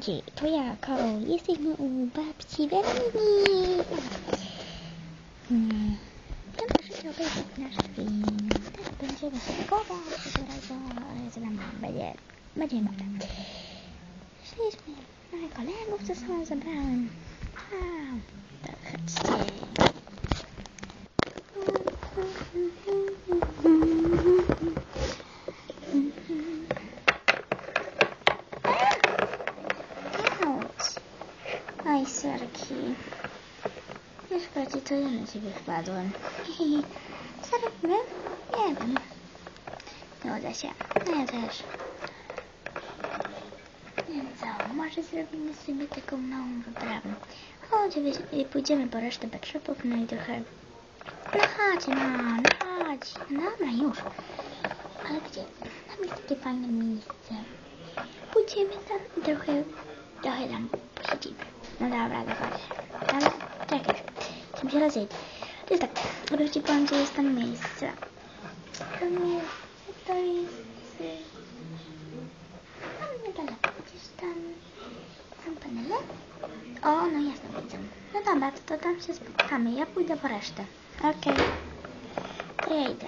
Ludzi, to ja, Karol. Jesteśmy u babci Weroniki. Hmm. To możecie obejrzeć nasz film. Tak, będziemy się kochać, razem, co nam będzie, będzie dobra. Szliśmy, mamy kolegów, co sobą zabrałem. A, to chodźcie. Oj, sorki. Wiesz, bardziej to ja na ciebie wpadłem. Co robimy? Nie wiem. Nie uda się. No ja też. Wiem co, może zrobimy sobie taką małą wyprawę. Chodź, weź- pójdziemy po resztę backshopów, no i trochę... No chodź, no, no chodź. No dobra, już. Ale gdzie? Tam jest takie fajne miejsce. Pójdziemy tam i trochę, trochę tam posiedzimy. No dobra, dokładnie. Ale czekaj, czym się rozejdę. To jest tak, żeby ci powiem, gdzie jest tam miejsce. To miejsce to jest... Tam niedaleko, gdzieś tam... Tam panele? O, no jasno widzę. No dobra, to, to tam się spotkamy. Ja pójdę po resztę. Okej. To ja idę.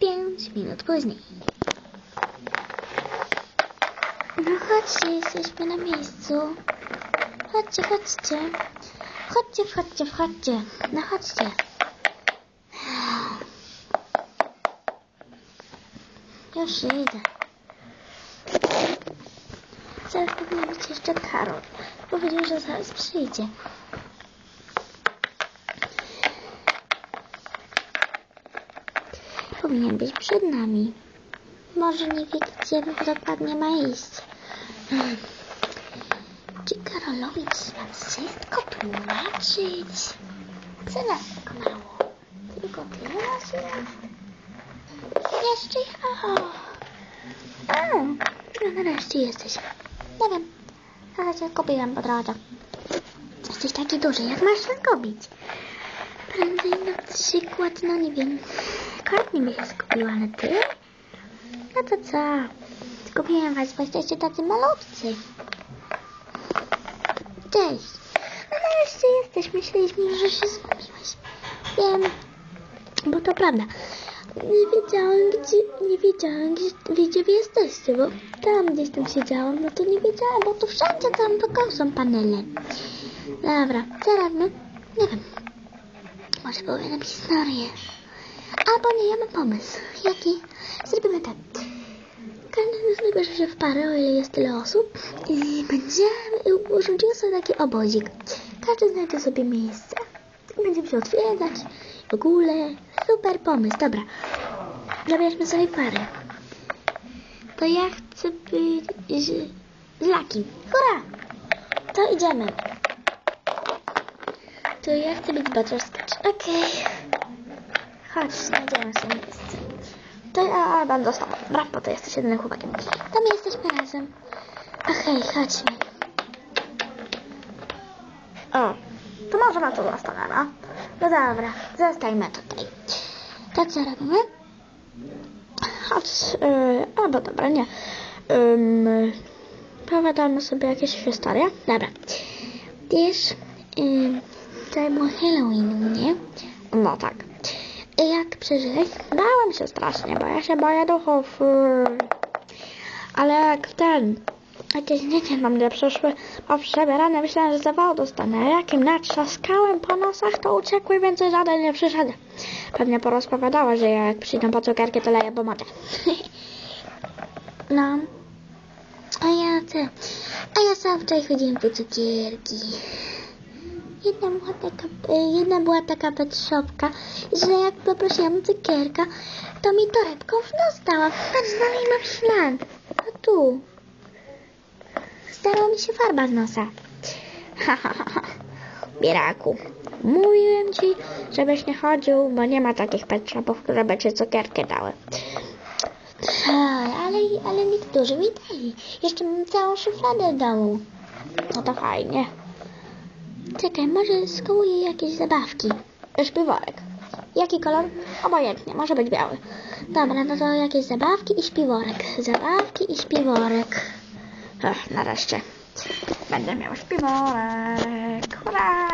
Pięć minut później. No chodźcie, jesteśmy na miejscu. Chodźcie, chodźcie. Chodźcie, wchodźcie, wchodźcie. No chodźcie. Już idę. Zaraz powinien być jeszcze Karol. Powiedział, że zaraz przyjdzie. Powinien być przed nami. Może nie wie, gdzie dokładnie ma iść. Czy Karolowi trzeba wszystko tłumaczyć? Co nas tak mało? Tylko tyle nas? Jeszcze ja. O, no nareszcie jesteś. Nie wiem, ale cię kupiłem po drodze. Jesteś taki duży, jak masz się zgubić? Prędzej na przykład, no nie wiem, kartnie by się skupiła, ale ty? No to co? Skupiłem was, bo jesteście tacy malutcy. Cześć. No nareszcie jesteś. Myśleliśmy, że się zgubiłeś. Wiem, bo to prawda. Nie wiedziałem, gdzie, nie wiedziałem, gdzie, gdzie wy jesteście, bo tam gdzieś tam siedziałam, no to nie wiedziałam, bo tu wszędzie tam wokół są panele. Dobra, co robimy? Nie wiem. Może powinienem historię. Albo nie, ja mam pomysł. Jaki? Się w parę, ile jest tyle osób i będziemy, urządzimy sobie taki obozik. Każdy znajdzie sobie miejsce. Będziemy się odwiedzać. W ogóle super pomysł. Dobra. Zabierzmy sobie parę. To ja chcę być z, Laki. Hurra! To idziemy. To ja chcę być Butterscotch. Okej. Chodź, znajdziemy sobie miejsce. To ja będę z tobą. To jesteś jedynym chłopakiem. To my jesteśmy razem. Okej, chodźmy. O, to może na to zostanę, no. No dobra, zostajmy tutaj. To co robimy? Chodź, yy, albo dobra, nie. Yy, Powiadamy sobie jakieś historie. Dobra. Wiesz, yy, to było Halloween, nie? No tak. I jak przeżyłeś? Bałem się strasznie, bo ja się boję duchów. Ale jak ten, jakieś dzieci na mnie przyszły poprzebierane, myślałem, że zawał dostanę. A jak im natrzaskałem po nosach, to uciekły, więcej żaden nie przyszedł. Pewnie porozpowiadała, że ja jak przyjdę po cukierki, to leję pomogę. no. A ja co? A ja sam wczoraj chodziłem po cukierki. Jedna była taka, e, jedna była taka petszopka, że jak poprosiłam cukierka, to mi torebką w nos dała. Patrz, dalej mam ślad. A tu. Zdarła mi się farba z nosa. Ha. Bieraku. Mówiłem ci, żebyś nie chodził, bo nie ma takich petszopów, które by ci cukierkę dały. Ale, ale niektórzy mi dali. Jeszcze mam całą szufladę w domu. No to fajnie. Czekaj, może skołuję jakieś zabawki. Śpiworek. Jaki kolor? Obojętnie, może być biały. Dobra, no to jakieś zabawki i śpiworek. Zabawki i śpiworek. Ech, nareszcie. Będę miał śpiworek. Hurra!